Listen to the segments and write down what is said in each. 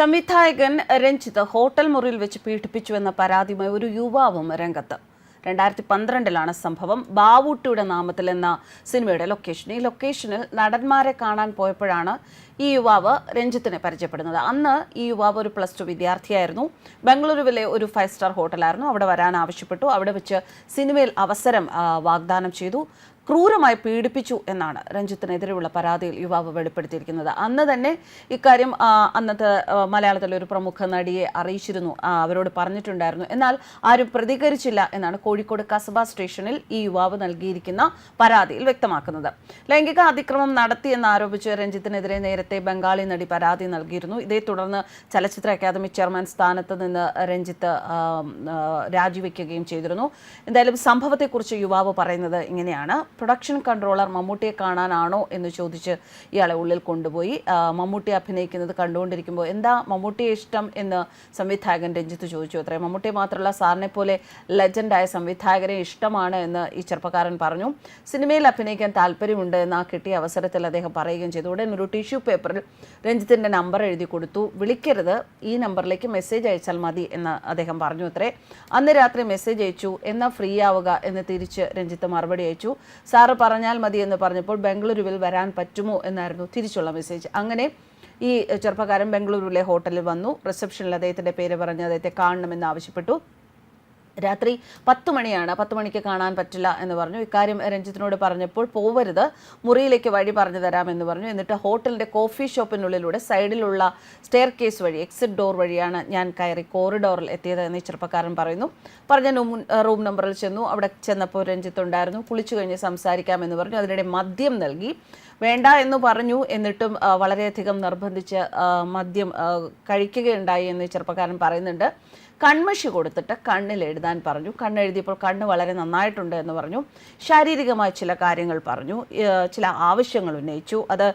സംവിധായകൻ രഞ്ജിത്ത് ഹോട്ടൽ മുറിയിൽ വെച്ച് പീഡിപ്പിച്ചുവെന്ന പരാതിയുമായി ഒരു യുവാവും രംഗത്ത്. രണ്ടായിരത്തി പന്ത്രണ്ടിലാണ് സംഭവം. ബാവൂട്ടിയുടെ നാമത്തിൽ എന്ന സിനിമയുടെ ലൊക്കേഷൻ ഈ ലൊക്കേഷനിൽ നടന്മാരെ കാണാൻ പോയപ്പോഴാണ് ഈ യുവാവ് രഞ്ജിത്തിനെ പരിചയപ്പെടുന്നത്. അന്ന് ഈ യുവാവ് ഒരു പ്ലസ് ടു വിദ്യാർത്ഥിയായിരുന്നു. ബംഗളൂരുവിലെ ഒരു ഫൈവ് സ്റ്റാർ ഹോട്ടലായിരുന്നു. അവിടെ വരാൻ ആവശ്യപ്പെട്ടു. അവിടെ വെച്ച് സിനിമയിൽ അവസരം വാഗ്ദാനം ചെയ്തു. ക്രൂരമായി പീഡിപ്പിച്ചു എന്നാണ് രഞ്ജിത്തിനെതിരെയുള്ള പരാതിയിൽ യുവാവ് വെളിപ്പെടുത്തിയിരിക്കുന്നത്. അന്ന് തന്നെ ഇക്കാര്യം അന്നത്തെ മലയാളത്തിലെ ഒരു പ്രമുഖ നടിയെ അറിയിച്ചിരുന്നു. അവരോട് പറഞ്ഞിട്ടുണ്ടായിരുന്നു. എന്നാൽ ആരും പ്രതികരിച്ചില്ല എന്നാണ് കോഴിക്കോട് കസബ സ്റ്റേഷനിൽ ഈ യുവാവ് നൽകിയിരിക്കുന്ന പരാതിയിൽ വ്യക്തമാക്കുന്നത്. ലൈംഗിക അതിക്രമം നടത്തിയെന്ന് ആരോപിച്ച് രഞ്ജിത്തിനെതിരെ നേരത്തെ ബംഗാളി നടി പരാതി നൽകിയിരുന്നു. ഇതേ തുടർന്ന് ചലച്ചിത്ര അക്കാദമി ചെയർമാൻ സ്ഥാനത്ത് നിന്ന് രഞ്ജിത്ത് രാജിവെക്കുകയും ചെയ്തിരുന്നു. എന്തായാലും സംഭവത്തെക്കുറിച്ച് യുവാവ് പറയുന്നത് ഇങ്ങനെയാണ്. പ്രൊഡക്ഷൻ കൺട്രോളർ മമ്മൂട്ടിയെ കാണാനാണോ എന്ന് ചോദിച്ച് ഇയാളെ ഉള്ളിൽ കൊണ്ടുപോയി. മമ്മൂട്ടി അഭിനയിക്കുന്നത് കണ്ടുകൊണ്ടിരിക്കുമ്പോൾ എന്താ മമ്മൂട്ടിയെ ഇഷ്ടം എന്ന് സംവിധായകൻ രഞ്ജിത്ത് ചോദിച്ചു. അത്രേ മമ്മൂട്ടിയെ മാത്രമല്ല സാറിനെ പോലെ ലെജൻഡായ സംവിധായകരെ ഇഷ്ടമാണ് എന്ന് ഈ ചെറുപ്പക്കാരൻ പറഞ്ഞു. സിനിമയിൽ അഭിനയിക്കാൻ താല്പര്യമുണ്ട് എന്ന് ആ കിട്ടിയ അവസരത്തിൽ അദ്ദേഹം പറയുകയും ചെയ്തു. ഉടൻ ഒരു ടിഷ്യൂ പേപ്പറിൽ രഞ്ജിത്തിന്റെ നമ്പർ എഴുതി കൊടുത്തു. വിളിക്കരുത് ഈ നമ്പറിലേക്ക് മെസ്സേജ് അയച്ചാൽ മതി എന്ന് അദ്ദേഹം പറഞ്ഞു. അത്രേ അന്ന് രാത്രി മെസ്സേജ് അയച്ചു. എന്നാൽ ഫ്രീ ആവുക എന്ന് തിരിച്ച് രഞ്ജിത്ത് മറുപടി അയച്ചു. സാറ് പറഞ്ഞാൽ മതി എന്ന് പറഞ്ഞപ്പോൾ ബംഗളൂരുവിൽ വരാൻ പറ്റുമോ എന്നായിരുന്നു തിരിച്ചുള്ള മെസ്സേജ്. അങ്ങനെ ഈ ചെറുപ്പക്കാരൻ ബംഗളൂരുവിലെ ഹോട്ടലിൽ വന്നു. റിസപ്ഷനിൽ അദ്ദേഹത്തിന്റെ പേര് പറഞ്ഞ് അദ്ദേഹത്തെ കാണണമെന്ന് ആവശ്യപ്പെട്ടു. രാത്രി പത്ത് മണിയാണ്. പത്ത് മണിക്ക് കാണാൻ പറ്റില്ല എന്ന് പറഞ്ഞു. ഇക്കാര്യം രഞ്ജിത്തിനോട് പറഞ്ഞപ്പോൾ പോവരുത് മുറിയിലേക്ക് വഴി പറഞ്ഞു തരാമെന്ന് പറഞ്ഞു. എന്നിട്ട് ഹോട്ടലിന്റെ കോഫി ഷോപ്പിനുള്ളിലൂടെ സൈഡിലുള്ള സ്റ്റെയർ കേസ് വഴി എക്സിറ്റ് ഡോർ വഴിയാണ് ഞാൻ കയറി കോറിഡോറിൽ എത്തിയത് എന്ന് ചെറുപ്പക്കാരൻ പറയുന്നു. പറഞ്ഞ റൂം നമ്പറിൽ ചെന്നു. അവിടെ ചെന്നപ്പോൾ രഞ്ജിത്ത് ഉണ്ടായിരുന്നു. കുളിച്ചു കഴിഞ്ഞ് സംസാരിക്കാമെന്ന് പറഞ്ഞു. അതിനിടെ മദ്യം നൽകി. വേണ്ട എന്ന് പറഞ്ഞു. എന്നിട്ടും വളരെയധികം നിർബന്ധിച്ച് മദ്യം കഴിക്കുകയുണ്ടായി എന്ന് ചെറുപ്പക്കാരൻ പറയുന്നുണ്ട്. കൺമഷി കൊടുത്തിട്ട് കണ്ണിൽ എഴുതാൻ പറഞ്ഞു. കണ്ണെഴുതിയപ്പോൾ കണ്ണ് വളരെ നന്നായിട്ടുണ്ട് എന്ന് പറഞ്ഞു. ശാരീരികമായ ചില കാര്യങ്ങൾ പറഞ്ഞു. ചില ആവശ്യങ്ങൾ ഉന്നയിച്ചു. അത്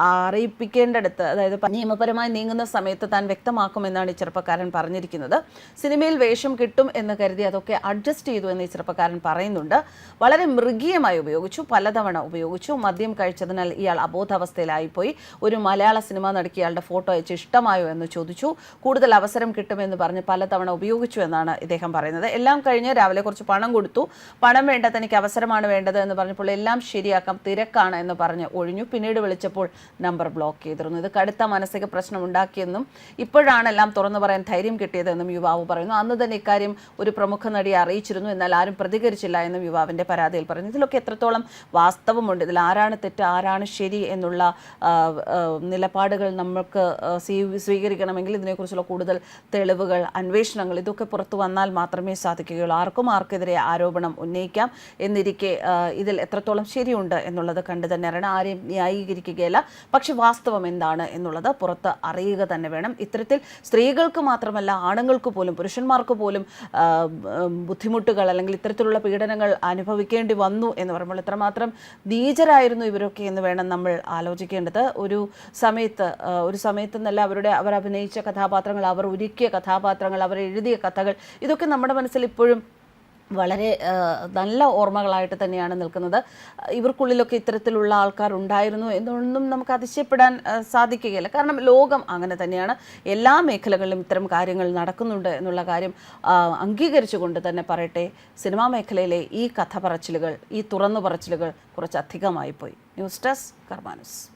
അറിയിപ്പിക്കേണ്ടടുത്ത് അതായത് നിയമപരമായി നീങ്ങുന്ന സമയത്ത് താൻ വ്യക്തമാക്കുമെന്നാണ് ഈ ചെറുപ്പക്കാരൻ പറഞ്ഞിരിക്കുന്നത്. സിനിമയിൽ വേഷം കിട്ടും എന്ന് കരുതി അതൊക്കെ അഡ്ജസ്റ്റ് ചെയ്തു എന്ന് ഈ ചെറുപ്പക്കാരൻ പറയുന്നുണ്ട്. വളരെ മൃഗീയമായി ഉപയോഗിച്ചു. പലതവണ ഉപയോഗിച്ചു. മദ്യം കഴിച്ചതിനാൽ ഇയാൾ അബോധാവസ്ഥയിലായിപ്പോയി. ഒരു മലയാള സിനിമ നടക്കിയ ഇയാളുടെ ഫോട്ടോ അയച്ച് ഇഷ്ടമായോ എന്ന് ചോദിച്ചു. കൂടുതൽ അവസരം കിട്ടുമെന്ന് പറഞ്ഞ് പലതവണ ഉപയോഗിച്ചു എന്നാണ് ഇദ്ദേഹം പറയുന്നത്. എല്ലാം കഴിഞ്ഞ് രാവിലെ കുറച്ച് പണം കൊടുത്തു. പണം വേണ്ട തനിക്ക് അവസരമാണ് വേണ്ടത് എന്ന് പറഞ്ഞപ്പോൾ എല്ലാം ശരിയാക്കാം തിരക്കാണ് എന്ന് പറഞ്ഞ് ഒഴിഞ്ഞു. പിന്നീട് വിളിച്ചപ്പോൾ നമ്പർ ബ്ലോക്ക് ചെയ്തിരുന്നു. ഇത് കടുത്ത മാനസിക പ്രശ്നം ഉണ്ടാക്കിയെന്നും ഇപ്പോഴാണ് എല്ലാം തുറന്നു പറയാൻ ധൈര്യം കിട്ടിയതെന്നും യുവാവ് പറയുന്നു. അന്ന് തന്നെ ഇക്കാര്യം ഒരു പ്രമുഖ നടിയെ അറിയിച്ചിരുന്നു. എന്നാൽ ആരും പ്രതികരിച്ചില്ല എന്നും യുവാവിന്റെ പരാതിയിൽ പറയുന്നു. ഇതിലൊക്കെ എത്രത്തോളം വാസ്തവമുണ്ട് ഇതിൽ ആരാണ് തെറ്റ് ആരാണ് ശരി എന്നുള്ള നിലപാടുകൾ നമ്മൾക്ക് സ്വീകരിക്കണമെങ്കിൽ ഇതിനെക്കുറിച്ചുള്ള കൂടുതൽ തെളിവുകൾ അന്വേഷണങ്ങൾ ഇതൊക്കെ പുറത്തു വന്നാൽ മാത്രമേ സാധിക്കുകയുള്ളൂ. ആർക്കും ആർക്കെതിരെ ആരോപണം ഉന്നയിക്കാം എന്നിരിക്കെ ഇതിൽ എത്രത്തോളം ശരിയുണ്ട് എന്നുള്ളത് കണ്ടു തന്നെ അറിയണം. ആരെയും ന്യായീകരിക്കുകയല്ല. പക്ഷെ വാസ്തവം എന്താണ് എന്നുള്ളത് പുറത്ത് അറിയുക തന്നെ വേണം. ഇത്തരത്തിൽ സ്ത്രീകൾക്ക് മാത്രമല്ല ആണുങ്ങൾക്ക് പോലും പുരുഷന്മാർക്ക് പോലും ബുദ്ധിമുട്ടുകൾ അല്ലെങ്കിൽ ഇത്തരത്തിലുള്ള പീഡനങ്ങൾ അനുഭവിക്കേണ്ടി വന്നു എന്ന് പറയുമ്പോൾ എത്രമാത്രം നീചരായിരുന്നു ഇവരൊക്കെ എന്ന് വേണം നമ്മൾ ആലോചിക്കേണ്ടത്. ഒരു സമയത്ത് ഒരു സമയത്ത് എന്നല്ല അവരുടെ അവർ അഭിനയിച്ച കഥാപാത്രങ്ങൾ അവർ ഒരുക്കിയ കഥാപാത്രങ്ങൾ അവർ എഴുതിയ കഥകൾ ഇതൊക്കെ നമ്മുടെ മനസ്സിൽ ഇപ്പോഴും വളരെ നല്ല ഓർമ്മകളായിട്ട് തന്നെയാണ് നിൽക്കുന്നത്. ഇവർക്കുള്ളിലൊക്കെ ഇത്തരത്തിലുള്ള ആൾക്കാർ ഉണ്ടായിരുന്നു എന്നൊന്നും നമുക്ക് അതിശയപ്പെടാൻ സാധിക്കുകയില്ല. കാരണം ലോകം അങ്ങനെ തന്നെയാണ്. എല്ലാ മേഖലകളിലും ഇത്തരം കാര്യങ്ങൾ നടക്കുന്നുണ്ട് എന്നുള്ള കാര്യം അംഗീകരിച്ചുകൊണ്ട് തന്നെ പറയട്ടെ സിനിമാ മേഖലയിലെ ഈ കഥ പറച്ചിലുകൾ ഈ തുറന്നു പറച്ചിലുകൾ കുറച്ച് അധികമായി പോയി ന്യൂസ് ഡെസ്ക് കർമാനുസ്.